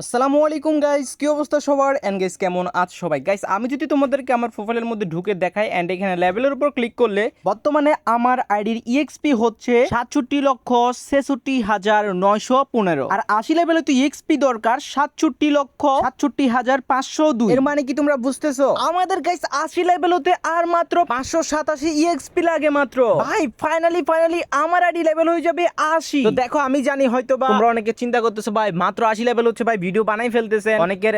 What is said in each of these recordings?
আসসালামু আলাইকুম গাইস কি অবস্থা সবার? এন্ড গাইস কেমন আছো সবাই? গাইস আমি যদি তোমাদেরকে আমার প্রোফাইলের মধ্যে ঢুকে দেখাই এন্ড এখানে লেভেলের উপর ক্লিক করলে বর্তমানে আমার আইডির ইএক্সপি হচ্ছে সাতষট্টি লক্ষ ছেষট্টি হাজার নয়শো পনেরো। আর আশি লেভেলে তো ইএক্সপি দরকার সাতষট্টি লক্ষ সাতষট্টি হাজার পাঁচশো দুই। এর মানে কি তোমরা বুঝতেছো? আমাদের গাইস আশি লেভেল হতে আর মাত্র পাঁচশো সাতাশি ইএক্সপি লাগে মাত্র। ভাই ফাইনালি ফাইনালি আমার আইডি লেভেল হয়ে যাবে আশি। তো দেখো আমি জানি হয়তো বা তোমরা অনেকে চিন্তা করতেছো ভাই মাত্র আশি লেভেল হচ্ছে ভাই ভিডিও বানাই ফেলতেছে অনেকের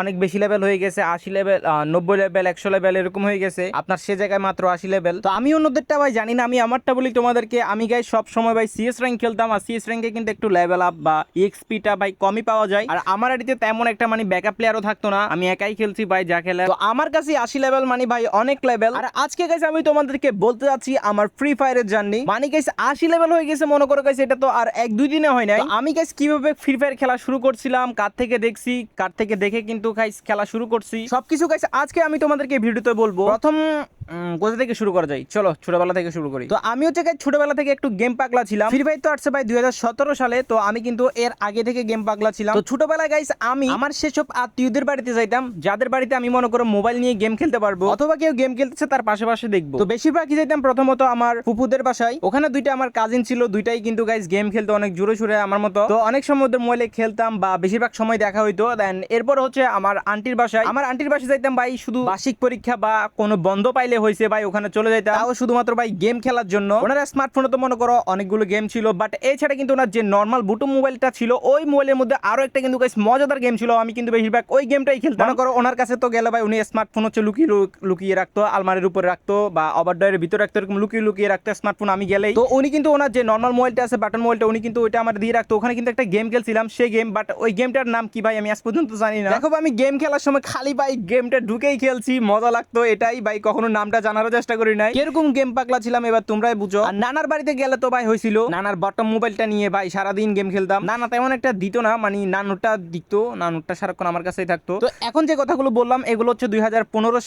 অনেক বেশি লেভেল হয়ে গেছে, আশি লেভেল নব্বই লেভেল একশো লেভেল এরকম হয়ে গেছে। আপনার সে জায়গায় মাত্র আশি লেভেল তো আমি অন্যদেরটা ভাই জানি না, আমি আমারটা বলি তোমাদেরকে। আমি গাই সব সময় ভাই সিএস র্যাঙ্ক খেলতাম, আর সিএস র্যাঙ্কে কিন্তু একটু লেভেল আপ বা এক্সপিটা ভাই কমই পাওয়া যায়। আর আমার আইডিতে তেমন একটা মানে ব্যাকআপ প্লেয়ারও থাকতো না। আমি একাই খেলছি ভাই যা খেলে তো আমার কাছে আশি লেভেল মানে ভাই অনেক লেভেল আর আজকে গাইছে আমি তোমাদেরকে বলতে যাচ্ছি আমার ফ্রি ফায়ারের জার্নি মানে গাইছে আশি লেভেল হয়ে গেছে, মনে করো গাইছে এটা তো আর এক দুই দিনে হয় নাই। আমি গাইস কীভাবে ফ্রি ফায়ার খেলা শুরু করছিলাম, কার থেকে দেখছি, কার থেকে দেখে কিন্তু খেলা শুরু করছি। সবকিছু আজকে আমি তোমাদেরকে ভিডিওতে বলব। প্রথম কোথা থেকে শুরু করা যায়? চলো ছোটবেলা থেকে শুরু করি। তো আমি হচ্ছে ছোটবেলা থেকে একটু গেম পাগলা ছিলাম। ফ্রি ফায়ার তো আসছে ভাই দুই হাজার সতেরো সালে তো আমি কিন্তু এর আগে থেকে গেম পাগলা ছিলাম। তো ছোটবেলায় গাইস আমি আমার সেসব আত্মীয়দের বাড়িতে যাইতাম। যাদের বাড়িতে আমি মনে করো মোবাইল নিয়ে গেম খেলতে পারব অথবা কেউ গেম খেলতেছে তার পাশে পাশে দেখব। তো বেশিরভাগই যাইতাম? প্রথমত আমার ফুপুদের বাসায়। ওখানে দুইটা আমার কাজিন ছিল দুইটাই কিন্তু গাইস গেম খেলতে অনেক জোরে সুরে আমার মতো। তো অনেক সময় ওদের মোবাইলে খেলতাম বা বেশিরভাগ সময় দেখা হইতো। দেন এরপর হচ্ছে আমার আন্টির বাসায়। আমার আন্টির বাসায় যাইতাম ভাই শুধু বার্ষিক পরীক্ষা বা কোনো বন্ধ পাইলে হয়েছে ভাই ওখানে চলে যাইতাম। তাও শুধুমাত্র ভাই গেম খেলার জন্য। ওনার স্মার্টফোনে তো মনে করো অনেকগুলো গেম ছিল বাট এছাড়া কিন্তু ওনার যে নর্মাল বুটু মোবাইলটা ছিল ওই মোবাইলের মধ্যে আরও একটা কিন্তু মজাদার গেম ছিল। আমি কিন্তু বেশিরভাগ ওই গেমটাই খেলতাম। মনে করো ওনার কাছে তো গেলে ভাই উনি স্মার্টফোন হচ্ছে লুকিয়ে লুকিয়ে রাখতো আলমারির উপরে রাখতো বা ওভারডয়ের ভিতরে রাখতো এরকম লুকিয়ে লুকিয়ে রাখতো স্মার্টফোন আমি গেলেই। তো উনি কিন্তু ওনার যে নর্মাল মোবাইলটা আছে বাটন মোবাইলটা উনি কিন্তু ওইটা আমার দিয়ে রাখতো। ওখানে কিন্তু একটা গেম খেলছিলাম সেই গেম বাট ওই গেমটার নাম কি ভাই আমি আজ পর্যন্ত জানি না। দেখো আমি গেম খেলার সময় খালি ভাই গেমটা ঢুকেই খেলছি মজা লাগতো এটাই ভাই কখনো নামটা জানারও চেষ্টা করি নাই। কীরকম গেম পাগলা ছিলাম এবার তোমরাই বুঝো। আর নানার বাড়িতে গেলে তো ভাই হয়েছিল নানার বটম মোবাইলটা নিয়ে ভাই সারাদিন গেম খেলতাম। নানা তেমন একটা দিত না মানে নানুরটা দিত নানুরটা সারাক্ষণ আমার কাছেই থাকতো। তো এখন যে কথাগুলো বললাম এগুলো হচ্ছে দুই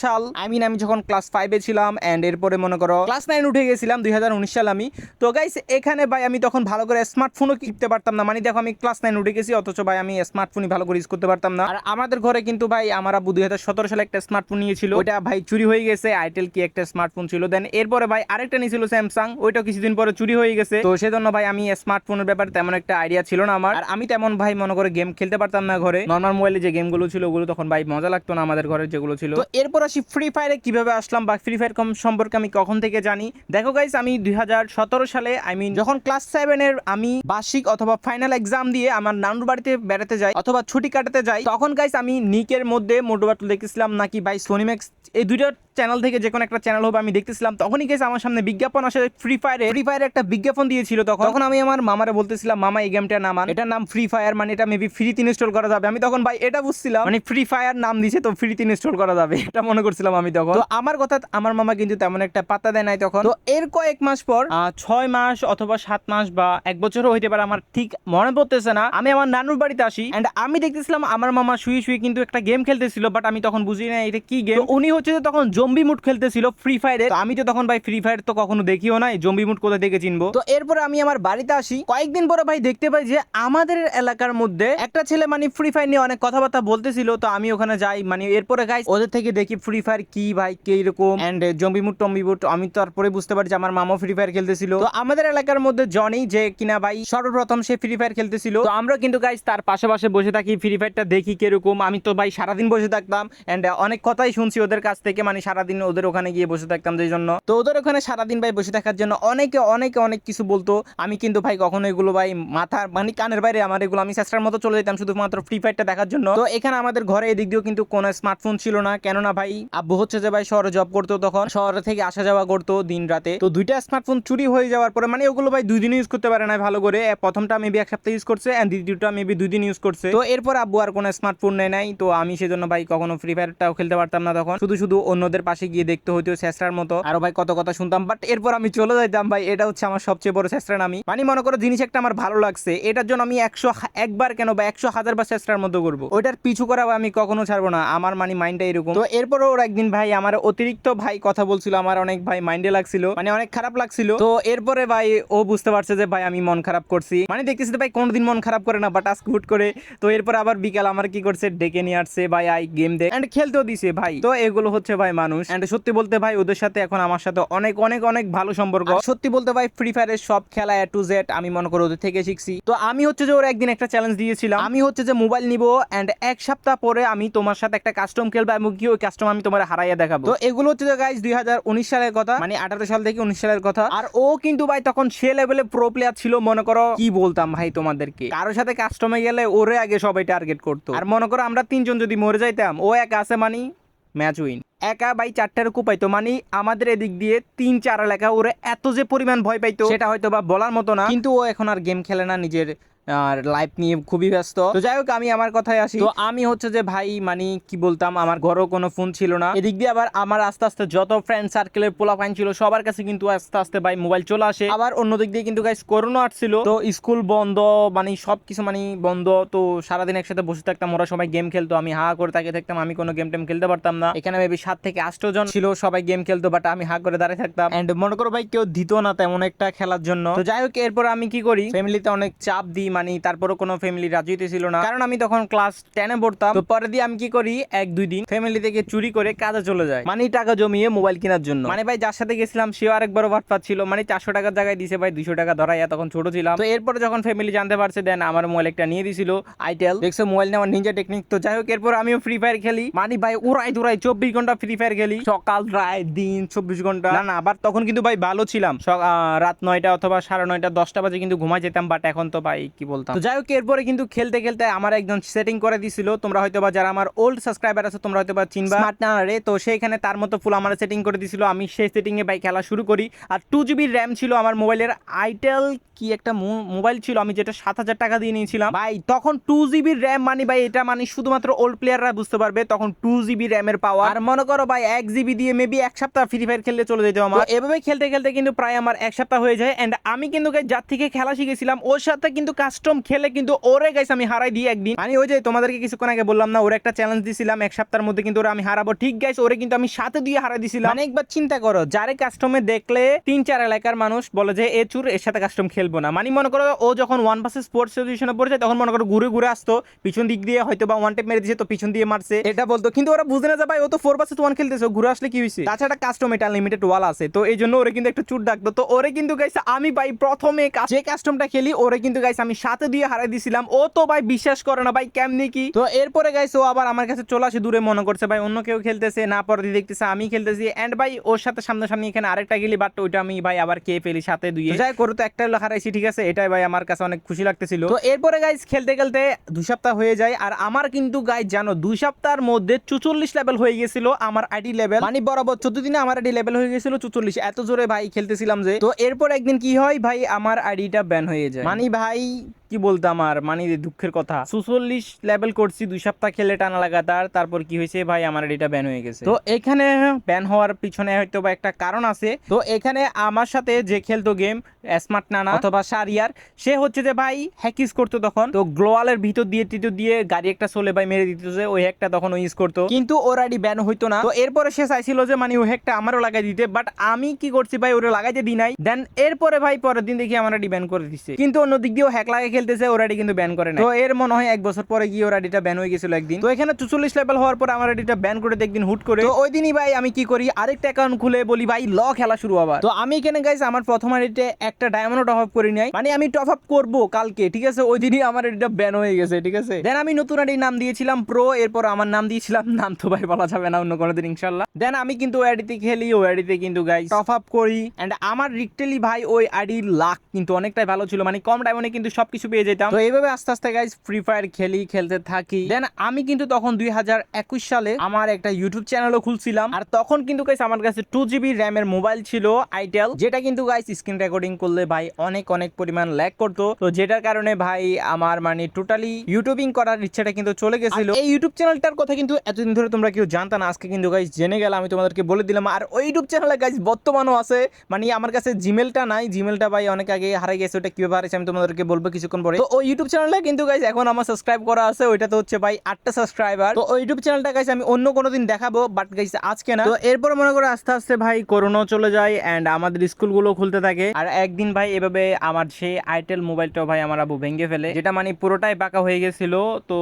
সাল। আই মিন আমি যখন ক্লাস ফাইভে ছিলাম অ্যান্ড এরপরে মনে করো ক্লাস নাইন উঠে গেছিলাম দুই হাজার উনিশ সাল আমি। তো গাইস এখানে ভাই আমি তখন ভালো করে স্মার্টফোনও কিনতে পারতাম না। মানে দেখো আমি ক্লাস নাইন উঠে গেছি অথচ ভাই আমি স্মার্টফোনই ভালো করে ইউজ করতে পারতাম না। আর আমাদের ঘরে কিন্তু ভাই আমার আব্বু দুই সালে একটা স্মার্টফোন নিয়েছিল। ওইটা ভাই চুরি হয়ে গেছে আইটেল কি একটা স্মার্টফোন ছিল? দেন এরপরে ভাই আরেকটা নিয়েছিল স্যামসাং ওইটা কিছুদিন পরে চুরি হয়ে গেছে। তো সেজন্য ভাই আমি স্মার্টফোনের ব্যাপারে তেমন একটা আইডিয়া ছিল না আমার। আর আমি তেমন ভাই মনে করে গেম খেলতে পারতাম না ঘরে। নর্মাল মোবাইলে যে গেমগুলো ছিল, ওগুলো তখন ভাই মজা লাগতো না আমাদের ঘরে যেগুলো ছিল। তো এরপর আসি ফ্রি ফায়ারে কীভাবে আসলাম বা ফ্রি ফায়ার কম সম্পর্কে আমি কখন থেকে জানি? দেখো গাইস আমি দুই হাজার সতেরো সালে আই মিন যখন ক্লাস সেভেনের আমি বার্ষিক অথবা ফাইনাল এক্সাম দিয়ে আমার নানুর বাড়িতে বেড়াতে যাই অথবা ছুটি কাটাতে যাই, তখন গাইস আমি নিকের মধ্যে মোটোবাটু দেখেছিলাম, নাকি ভাই সোনিম্যাক্স এই দুইটা চ্যানেল থেকে যে কোনো একটা চ্যানেল হবে আমি দেখতেছিলাম তখনই গেছে আমার সামনে বিজ্ঞাপন আসে ফ্রি ফায়ারে ফ্রি ফায়ারে একটা বিজ্ঞাপন দিয়েছিল তখন। তখন আমি আমার মামারে বলতেছিলাম মামা এই গেমটার নাম আর এটার নাম ফ্রি ফায়ার মানে এটা মেবি ফ্রিতে ইনস্টল করা যাবে। আমি তখন ভাই এটা বুঝছিলাম। মানে ফ্রি ফায়ার নাম দিছে তো ফ্রিতে ইনস্টল করা যাবে এটা মনে করছিলাম আমি তখন। তো আমার কথা আমার মামা কিন্তু তেমন একটা পাত্তা দেয় নাই তখন। তো এর কয়েক মাস পর ছয় মাস অথবা সাত মাস বা এক বছরও হইতে পারে আমার ঠিক মনে পড়তেছে না। আমি আমার নানুর বাড়িতে আসি এন্ড আমি দেখতেছিলাম আমার মামা শুয়ে শুয়ে কিন্তু একটা গেম খেলতেছিল বাট আমি তখন বুঝি না এটা কি গেম উনি হচ্ছে তখন জম্বি মুড খেলতেছিল ফ্রি ফায়ারে আমি তো তখন ভাই ফ্রি ফায়ার তো কখনো দেখিও নাই জম্বি মুড কোথা থেকে চিনবো তো এরপরে আমি আমার বাড়িতে আসি। কয়েকদিন পরে ভাই দেখতে পাই যে আমাদের এলাকার মধ্যে একটা ছেলে মানে ফ্রি ফায়ার নিয়ে অনেক কথাবার্তা বলতেছিল তো আমি ওখানে যাই। মানে এরপরে গাই ওদের থেকে দেখি ফ্রি ফায়ার কি ভাই কি রকম এন্ড জম্বি মুড টম্বি মুড আমি তারপরে বুঝতে পারি যে আমার মামাও ফ্রি ফায়ার খেলতেছিল। তো আমাদের এলাকার মধ্যে জনি যে কিনা ভাই সর্বপ্রথম সে ফ্রি ফায়ার খেলতেছিল। তো আমরা কিন্তু গাইস তার পাশে পাশে বসে থাকি ফ্রি ফায়ারটা দেখি কীরকম। আমি তো ভাই সারাদিন বসে থাকতাম এন্ড অনেক কথাই শুনছি ওদের কাছ থেকে মানে সারাদিন ওদের ওখানে গিয়ে বসে থাকতাম যেই জন্য। তো ওদের ওখানে সারাদিন ভাই বসে থাকার জন্য অনেকে অনেকে অনেক কিছু বলতো। আমি কিন্তু ভাই কখনো এগুলো ভাই মাথার মানে কানের বাইরে আমার এগুলো আমি চেষ্টার মতো চলে যেতাম শুধুমাত্র ফ্রি ফায়ারটা দেখার জন্য। তো এখানে আমাদের ঘরে এদিক দিয়েও কিন্তু কোনো স্মার্টফোন ছিল না। কেননা ভাই আব্বু হচ্ছে যে ভাই শহরে জব করতো তখন। শহরে থেকে আসা যাওয়া করতো দিন রাতে। তো দুইটা স্মার্টফোন চুরি হয়ে যাওয়ার পরে মানে ওগুলো ভাই দুই দিন ইউজ করতে পারে না ভালো করে। প্রথমটা মেবি এক সপ্তাহ ইউজ করছে এন্ড দ্বিতীয়টা মেবি দুই দিন ইউজ করছে। তো এরপর আব্বু আর কোনো স্মার্টফোন নেয় নাই। তো আমি সেজন্য ভাই কখনো ফ্রি ফায়ারটাও খেলতে পারতাম না তখন। শুধু শুধু অন্যদের পাশে গিয়ে দেখতে হইতো চেষ্টার মতো। আরও ভাই কত কথা শুনতাম বাট এরপর আমি চলে যাইতাম ভাই, এটা হচ্ছে আমার সবচেয়ে বড় চেষ্টার নামি মানে মনে করো জিনিস একটা আমার ভালো লাগছে, এটার জন্য আমি একশো একবার কেন বা একশো হাজার বার চেষ্টার মতো করব। ওইটার পিছু করা আমি কখনো ছাড়বো না, আমার মানে মাইন্ডটা এরকম। তো এরপর ওর একদিন ভাই আমার অতিরিক্ত ভাই কথা বলছিল, আমার অনেক ভাই মাইন্ডে লাগছিল মানে অনেক খারাপ লাগছিল। তো এরপরে ভাই ও বুঝতে পারছে যে ভাই আমি মন খারাপ করছি। মানে দেখতেছি ভাই কোনোদিন মন খারাপ করে না বাট আজকে হুট করে। তো এরপর আবার বিকাল আমার কি করছে, ডেকে নিয়ে আসছে, ভাই আই গেম দে। খেলতেও দিছে ভাই। তো এগুলো হচ্ছে ভাই মানুষ। এন্ড সত্যি বলতে ভাই ওদের সাথে এখন আমার সাথে অনেক অনেক অনেক ভালো সম্পর্ক। সত্যি বলতে ভাই ফ্রি ফায়ারের সব খেলা এ টু জেড আমি মনে করি ওদের থেকে শিখছি। তো আমি হচ্ছে যে ওর একদিন একটা চ্যালেঞ্জ দিয়েছিলাম। আমি হচ্ছে যে মোবাইল নিব এন্ড এক সপ্তাহ পরে আমি তোমার সাথে একটা কাস্টম খেলব এবং কি ওই কাস্টম আমি তোমার হারাইয়া দেখাবো। তো এগুলো হচ্ছে যে গাইজ দুই হাজার উনিশ সালের কথা। মানে আঠারো সাল থেকে উনিশ সালের কথা। আর ও কিন্তু ভাই তখন সে লেভেলে প্রো প্লেয়ার ছিল মনে করো। কি বলতাম ভাই তোমাদেরকে? কারোর সাথে কাস্টমে গেলে ওরে আগে সবাই টার্গেট করতো। আর মনে করো আমরা তিনজন যদি মরে যাইতাম ও এক আছে মানি। Match win. একা বাই চারটার কুপাইতো মানে আমাদের এদিক দিয়ে তিন চার এলাকা ওরা এত যে পরিমাণ ভয় পাইতো সেটা হয়তো বা বলার মতো না। কিন্তু ও এখন আর গেম খেলে না নিজের আর লাইফ নিয়ে খুবই ব্যস্ত। তো যাই হোক, আমি আমার কথায় আসি। তো আমি হচ্ছে যে ভাই মানে কি বলতাম, আমার ঘরেও কোনো ফোন ছিল না। এদিক দিয়ে আবার আমার আস্তে আস্তে যত ফ্রেন্ড সার্কেলের পোলা ফাইন ছিল, সবার কাছে কিন্তু আস্তে আস্তে ভাই মোবাইল চলে আসে। আবার অন্য দিক দিয়ে কিন্তু গাইস করোনা আসছিল। তো স্কুল বন্ধ মানে সব কিছু মানে বন্ধ। তো সারাদিন একসাথে বসে থাকতাম, ওরা সবাই গেম খেলতো। আমি হা করে তাকিয়ে থাকতাম, আমি কোনো গেম টেম খেলতে পারতাম না। এখানে মেবি সাত থেকে আষ্ট জন ছিল, সবাই গেম খেলতো বাট আমি হা করে দাঁড়িয়ে থাকতাম। অ্যান্ড মনে করো ভাই, কেউ দিত না তেমন একটা খেলার জন্য। তো যাই হোক, এরপর আমি কি করি ফ্যামিলিতে অনেক চাপ দিই মানে তারপরও কোনো ফ্যামিলি রাজি হইতেছিল না। কারণ আমি তখন ক্লাস টেনে পড়তাম। তো পরে দিয়ে আমি কি করি? এক, দুই দিন ফ্যামিলি থেকে চুরি করে কাজে চলে যায় মানে টাকা জমিয়ে মোবাইল কেনার জন্য। মানে ভাই, যার সাথে গেছিলাম, সেও আরেকবারও ভাট পাচ্ছিল মানে চারশো টাকার জায়গায় দিছে ভাই দুশো টাকা ধরাইয়া তখন ছোট ছিলাম। তো এরপরে যখন ফ্যামিলি জানতে পারছে দেন আমার মোবাইল একটা নিয়ে দিছিল আইটেল দেখছ মোবাইল নেওয়ার নিনজা টেকনিক তো যাই হোক, এরপর আমিও ফ্রি ফায়ার খেলি। মানে ভাই, উড়াই দুরাই চব্বিশ ঘণ্টা ফ্রি ফায়ার খেলি। সকাল রায় দিন, চব্বিশ ঘণ্টা। না না, আবার তখন কিন্তু ভাই ভালো ছিলাম। রাত নয়টা অথবা সাড়ে নয়টা, দশটা বাজে কিন্তু ঘুমাই যেতাম বাট এখন তো ভাই কি বলতাম। তো যাই হোক এরপরে কিন্তু খেলতে খেলতে আমার একজন সেটিং করে দিছিল। তোমরা হয়তো বা যারা আমার ওল্ড সাবস্ক্রাইবার আছে তোমরা হয়তো বা চিনবা স্মার্ট নারে তো সেইখানে তার মতো ফুল আমার সেটিং করে দিছিল। আমি সেই সেটিং এ ভাই খেলা শুরু করি। আর টু জিবি র্যাম ছিল আমার মোবাইলের। আইটেল কি একটা মোবাইল ছিল আমি যেটা সাত হাজার টাকা দিয়ে নিয়েছিলাম। ভাই তখন টু জিবি র্যাম মানে ভাই এটা মানে শুধুমাত্র ওল্ড প্লেয়াররা বুঝতে পারবে তখন টু জিবি র্যামের পাওয়ার আর মনে করো ভাই এক জিবি দিয়ে মেবি এক সপ্তাহ ফ্রি ফায়ার খেলতে চলে যেত আমার। এভাবে খেলতে খেলতে কিন্তু প্রায় আমার এক সপ্তাহ হয়ে যায়। এন্ড আমি কিন্তু যার থেকে খেলা শিখেছিলাম ওর সাথে কিন্তু কাস্টম খেলে কিন্তু ওরে গাইস আমি হারাই দিই একদিন। মানে ওই যে তোমাদেরকে কিছুক্ষণ আগে বললাম না, ওরে একটা চ্যালেঞ্জ দিছিলাম, এক সপ্তাহের মধ্যে কিন্তু ওরে আমি হারাবো। ঠিক গাইস ওরে কিন্তু আমি সাথে দিয়ে হারাই দিছিলাম। মানে একবার চিন্তা করো, যারে কাস্টমে দেখলে তিন চার এলাকার মানুষ বলে যে, এ চুর, এর সাথে কাস্টম খেলব না। মানে মনে করো, ও যখন ওয়ান পাসে স্পোর্টস পজিশনে পড়েছে তখন মনে করো ঘুরে ঘুরে আসতো, পিছন দিক দিয়ে হয়তো বা ওয়ান টেপ মেরে দিয়েছে তো পিছন দিয়ে মারছে। এটা বলতো, কিন্তু ওরা বুঝে না যে, ভাই, ও তো ফোর পাসে ওয়ান খেলতেছে ঘুরে আসলে কি হয়েছে তাছাড়া কাস্টম এটা লিমিটেড ওয়াল আছে, তো এই জন্য ওরে কিন্তু একটু চুট ডাকতো। তো ওরে কিন্তু গাইছে আমি ভাই প্রথমে যে কাস্টমটা খেলি, ওরে কিন্তু গাইছে আমি সাথে দিয়ে হারাই দিছিলাম। ও তো ভাই বিশ্বাস করে না ভাই কেমনি কি? তো এরপরে গাইছে ও আবার আমার কাছে চলে আসে দূরে মনে করছে ভাই অন্য কেউ খেলতেছে না পরে দিয়ে দেখতেছে আমি খেলতেছি। এন্ড ভাই ওর সাথে সামনাসামনি এখানে আরেকটা গেলি বাট ওইটা আমি ভাই আবার কে ফেলি সাথে দুই যাই করে তো একটা হলো হারাইছি ঠিক আছে? এটাই ভাই আমার কাছে অনেক খুশি লাগতেছিল। তো এরপরে গাইস খেলতে খেলতে দুই সপ্তাহ হয়ে যায় আর আমার কিন্তু গাইজ জানো দুই সপ্তাহের মধ্যে চুচল্লিশ লেভেল হয়ে গেছিল আমার আইডি লেভেল মানে বরাবর চোদ্দ দিনে আমার আইডি লেভেল হয়ে গেছিল চুচল্লিশ। এত জোরে ভাই খেলতেছিলাম যে। তো এরপর একদিন কি হয় ভাই আমার আইডিটা ব্যান হয়ে যায়। মানে ভাই Amen. কি বলতাম আর মানে দুঃখের কথা। চুচল্লিশ লেভেল করছি, দুই সপ্তাহ খেলে টানা লাগাতার। তারপর কি হয়েছে? ভাই, আমার আইডিটা ব্যান হয়ে গেছে। তো এখানে ব্যান হওয়ার পিছনে হয়তো বা একটা কারণ আছে। তো এখানে আমার সাথে যে খেলতো গেম স্মার্ট নানা অথবা সারিয়ার সে হচ্ছে যে, ভাই হ্যাকিস করতো তখন। তো গ্লোয়ালের ভিতর দিয়ে টিটো দিয়ে গাড়ি একটা চলে ভাই মেরে দিত যে ওই হ্যাকটা তখন ইউজ করতো। কিন্তু ওর আইডি ব্যান হইতো না। তো এরপরে সে চাইছিল যে মানে ওই হ্যাকটা আমারও লাগাই দিতে। বাট আমি কি করছি ভাই, ওরে লাগাইতে দিই নাই। দেন এরপরে ভাই, পরের দিন দেখি আমার আইডি ব্যান করে দিচ্ছে কিন্তু অন্য দিক দিয়েও হ্যাক লাগাই খেলতেছে ওর কিন্তু ব্যান করে না তো এর মনে হয় এক বছর পরে গিয়ে ওর আইডিটা ব্যান হয়ে গেছিল একদিন। তো এখানে চুচল্লিশ লেভেল হওয়ার পর আমার আইডিটা ব্যান করে একদিন হুট করে। তো ওই দিনই ভাই আমি কি করি আরেকটা অ্যাকাউন্ট খুলে বলি ভাই ল খেলা শুরু আবার। তো আমি এখানে গাইস আমার প্রথম আইডিতে একটা ডায়মন্ড টপ আপ করি নাই। মানে আমি টপ আপ করব কালকে ঠিক আছে? ওই দিনই আমার আইডিটা ব্যান হয়ে গেছে ঠিক আছে? দেন আমি নতুন আইডির নাম দিয়েছিলাম প্রো এরপর আমার নাম দিয়েছিলাম নাম তো ভাই বলা যাবে না অন্য কোনো দিন ইনশাল্লাহ দেন আমি কিন্তু ওই আইডিতে খেলি ওই আইডিতে কিন্তু গাইস টপ আপ করি। এন্ড আমার রিকটেলি ভাই ওই আইডির লাক কিন্তু অনেকটাই ভালো ছিল মানে কম ডায়মন্ডে কিন্তু সবকিছু কিছু পেয়ে যেতাম। তো এইভাবে আস্তে আস্তে গাইজ ফ্রি ফায়ার খেলি খেলতে থাকি। দেন আমি কিন্তু তখন দুই হাজার একুশ সালে আমার একটা ইউটিউব চ্যানেলও খুলছিলাম। আর তখন কিন্তু গাইস আমার কাছে টু জিবি র্যামের মোবাইল ছিল আইটেল যেটা কিন্তু গাইস স্ক্রিন রেকর্ডিং করলে ভাই অনেক অনেক পরিমাণ ল্যাগ করতো। তো যেটার কারণে ভাই আমার মানে টোটালি ইউটিউবিং করার ইচ্ছাটা কিন্তু চলে গেছিল। এই ইউটিউব চ্যানেলটার কথা কিন্তু এতদিন ধরে তোমরা কেউ জানতা না। আজকে কিন্তু গাইস জেনে গেলে আমি তোমাদেরকে বলে দিলাম। আর ওই ইউটিউব চ্যানেলে গাইস বর্তমানও আছে। মানে আমার কাছে জিমেলটা নাই। জিমেলটা ভাই অনেক আগে হারাই গেছে। ওটা কীভাবে হারাইছে আমি তোমাদেরকে বলব। কিছুক্ষণ পরে। তো ওই ইউটিউব চ্যানেলটা কিন্তু গাইস এখন আমার সাবস্ক্রাইব করা আছে, ওইটা তো হচ্ছে ভাই আটটা সাবস্ক্রাইবার তো ওই ইউটিউব চ্যানেলটা গাইস আমি অন্য কোনো দিন দেখাবো বাট গাইস আজকে না। তো এরপর মনে করো আস্তে আস্তে ভাই করোনাও চলে যায় এন্ড আমাদের স্কুলগুলো খুলতে থাকে। আর একদিন ভাই এভাবে আমার সেই আইটেল মোবাইলটাও ভাই আমার আবু ভেঙে ফেলে, যেটা মানে পুরোটাই বাঁকা হয়ে গেছিল। তো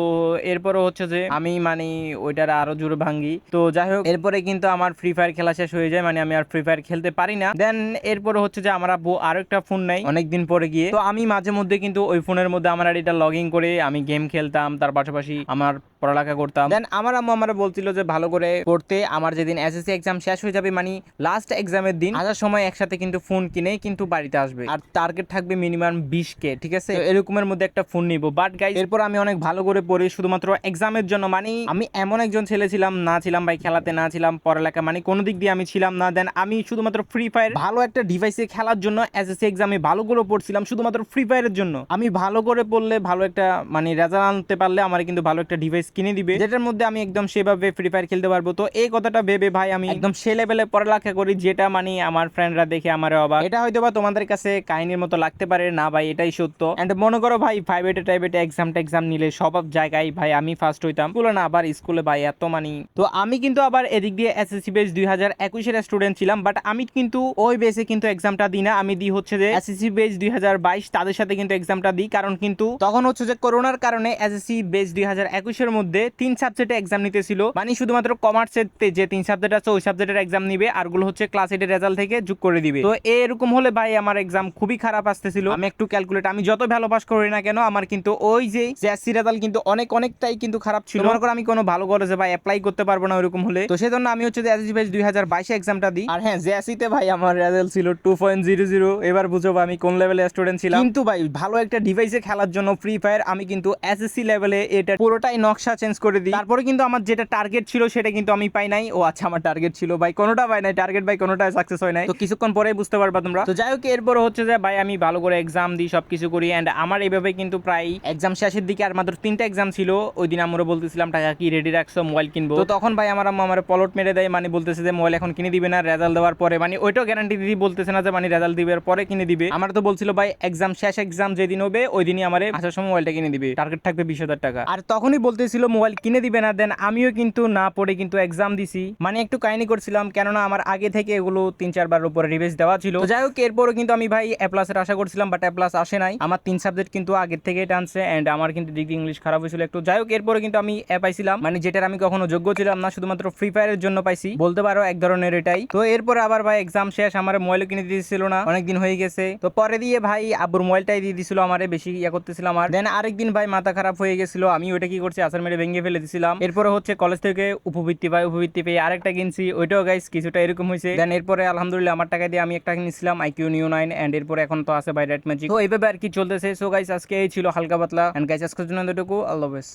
এরপরও হচ্ছে যে আমি মানে ওইটার আরও জোরে ভাঙ্গি। তো যাই হোক, এরপরে কিন্তু আমার ফ্রি ফায়ার খেলা শেষ হয়ে যায় মানে আমি আর ফ্রি ফায়ার খেলতে পারি না। দেন এরপরে হচ্ছে যে আমার আব্বু আরও একটা ফোন নেই অনেকদিন পরে গিয়ে। তো আমি মাঝে মধ্যে কিন্তু ওই ফোনের মধ্যে আমার এটা লগ ইন করে আমি গেম খেলতাম তার পাশাপাশি আমার পড়ালেখা করতাম। দেন আমার আম্মু আমার বলছিল যে, ভালো করে পড়তে, আমার যেদিন এসএসসি এক্সাম শেষ হয়ে যাবে মানে লাস্ট এক্সামের দিন, আসার সময় একসাথে কিন্তু ফোন কিনে কিন্তু বাড়িতে আসবে। আর টার্গেট থাকবে মিনিমাম বিশ কে ঠিক আছে? এরকমের মধ্যে একটা ফোন নিব। বাট গাই এরপর আমি অনেক ভালো করে পড়ি, শুধুমাত্র এক্সামের জন্য। মানে আমি এমন একজন ছেলে ছিলাম, না ছিলাম ভাই খেলাতে, না ছিলাম পড়ালেখা মানে কোনো দিক দিয়ে আমি ছিলাম না। দেন আমি শুধুমাত্র ফ্রি ফায়ার ভালো একটা ডিভাইসে খেলার জন্য এসএসসি এক্সামে ভালো করে পড়ছিলাম, শুধুমাত্র ফ্রি ফায়ারের জন্য। আমি ভালো করে পড়লে ভালো একটা মানে রেজাল্ট আনতে পারলে আমার কিন্তু ভালো একটা ডিভাইস কিনে দিবে। যেটার মধ্যে আমি একদম সেভাবে ফ্রি ফায়ার খেলতে পারব। তো এই কথাটা ভেবে ভাই আমি একদম সে লেভেলে পড়ালেখা করি, যেটা মানে আমার ফ্রেন্ডরা দেখে আমার অবাক। এটা হয়তো বা তোমাদের কাছে কাহিনীর মতো লাগতে পারে। না ভাই, এটাই সত্য। এন্ড মনে করো ভাই ফাইভ এটে টাইভ এটে এক্সাম টেক্সাম নিলে সব জায়গায় ভাই আমি ফার্স্ট হইতাম। স্কুলে না, আবার স্কুলে ভাই এত মানি তো আমি কিন্তু আবার এদিক দিয়ে এস এসএসসি বেস দুই হাজার একুশের স্টুডেন্ট ছিলাম বাট আমি কিন্তু ওই বেসে কিন্তু এক্সামটা দিই না। আমি দিই হচ্ছে যে এস এসএসসি বেস দুই হাজার বাইশ, তাদের সাথে কিন্তু এক্সামটা দিই। কারণ কিন্তু তখন হচ্ছে যে করোনার কারণে এস এসএসসি বেস দুই হাজার একুশের মধ্যে তিন সাবজেক্টে এক্সাম নিতেছিল। মানে শুধুমাত্র কমার্সের যে তিন সাবজেক্ট আছে ওই সাবজেক্টের এক্সাম নিবে আরগুলো হচ্ছে ক্লাস এইটের রেজাল্ট থেকে যোগ করে দিবে। তো এরকম হলে ভাই আমার এক্সাম খুবই খারাপ আসতেছিল। আমি একটু ক্যালকুলেট আমি যত ভালো পাস করি না কেন আমার কিন্তু ওই যে জেএসসি রেজাল্ট কিন্তু অনেক অনেকটাই কিন্তু খারাপ ছিল। মনে করো আমি কোনো ভালো কলেজে ভাই অ্যাপ্লাই করতে পারব না ওইরকম হলে। তো সেজন্য আমি হচ্ছে এসএসসি বেস দুই হাজার বাইশে এক্সামটা দিই। আর হ্যাঁ জেএসসিতে ভাই আমার রেজাল্ট ছিল টু পয়েন্ট জিরো জিরো এবার বুঝো আমি কোন লেভেলে স্টুডেন্ট ছিলাম। কিন্তু ভাই ভালো একটা ডিভাইসে খেলার জন্য ফ্রি ফায়ার আমি কিন্তু এসএসসি লেভেলে এটা পুরোটাই নকশা চেঞ্জ করে দিই। তারপরে কিন্তু আমার যেটা টার্গেট ছিল সেটা কিন্তু আমি পাই নাই। ও আচ্ছা আমার টার্গেট ছিল ভাই, কোনোটা পাই নাই টার্গেট ভাই কোনোটা সাকসেস হয় নাই। তো কিছুক্ষণ পরেই বুঝতে পারবা তোমরা। তো যাই হোক, এরপর হচ্ছে যে ভাই আমি ভালো করে এক্সাম দিই, সবকিছু করি। এন্ড আমার এইভাবে কিন্তু প্রায় এক্সাম শেষের দিকে আর মাত্র তিনটা এক্সাম ছিল। ওই দিন আমরা বলতেছিলাম, টাকা কি রেডি রাখছো? মোবাইল কিনবো? তো তখন ভাই আমার আম্মা আমার পলট মেরে দেয়। মানে বলতেছে যে মোবাইল এখন কিনে দিবে না রেজাল্ট দেওয়ার পরে। মানে ওইটাও গ্যারান্টি দিদি বলতেছে না যে মানে রেজাল্ট দিবে পরে কিনে দিবে। আমার তো বলছিল, ভাই এক্সাম শেষ এক্সাম যেদিন হবে, ওই দিনই আমার আসার সময় মোবাইলটা কিনে দিবে। টার্গেট থাকবে বিশ হাজার টাকা। আর তখনই বলতেছিল মোবাইল কিনে দিবে না দেন আমিও কিন্তু না পড়ে কিন্তু এক্সাম দিছি। মানে একটু কাহিনী করছিলাম, কেননা আমার আগে থেকে এগুলো তিন চারবার উপরে রিভাইজ দেওয়া ছিল। যাই হোক এরপরও কিন্তু আমি ভাই এ প্লাসের আশা করছিলাম বাট এ প্লাস আসে নাই। আমার তিন সাবজেক্ট কিন্তু আগের থেকে টানছে এন্ড আমার কিন্তু ডিগ্রি ইংলিশ খারাপ হয়েছিল একটু। যাই হোক এরপরে কিন্তু আমি এ পাইছিলাম। মানে যেটার আমি কখনো যোগ্য ছিলাম না, শুধুমাত্র ফ্রি ফায়ারের জন্য পাইছি। বলতে পারো এক ধরনের এটাই। তো এরপরে আবার ভাই এক্সাম শেষ, আমার মোবাইল কিনে দিয়েছিল না, অনেকদিন হয়ে গেছে। তো পরে দিয়ে ভাই আব্বুর মোবাইলটাই দিয়ে দিছিল আমার, বেশি ইয়ে করতেছিলাম আমার। দেন আরেকদিন ভাই মাথা খারাপ হয়ে গেছিল আমি ওইটা কি করছি, আসার মেরে ভেঙে ফেলে দিছিলাম। এরপরে হচ্ছে কলেজ থেকে উপবৃত্তি পাই, উপবৃত্তি পেয়ে আরেকটা কিনছি। ওইটাও গাইস কিছুটা এরকম হয়েছে। দেন এরপরে আলহামদুলিল্লাহ আমার টাকা দিয়ে আমি একটা কিনেছিলাম আইকিউ নিউ নাইন এন্ড এরপরে এখন তো আছে বাই ম্যাজিক তো এইভাবে আর কি চলতেছে। সো গাইস আজকে এই ছিল হালকা পাতলা। এন্ড গাইস আজকের জন্য দুটুকু আল্লাহ হাফেজ।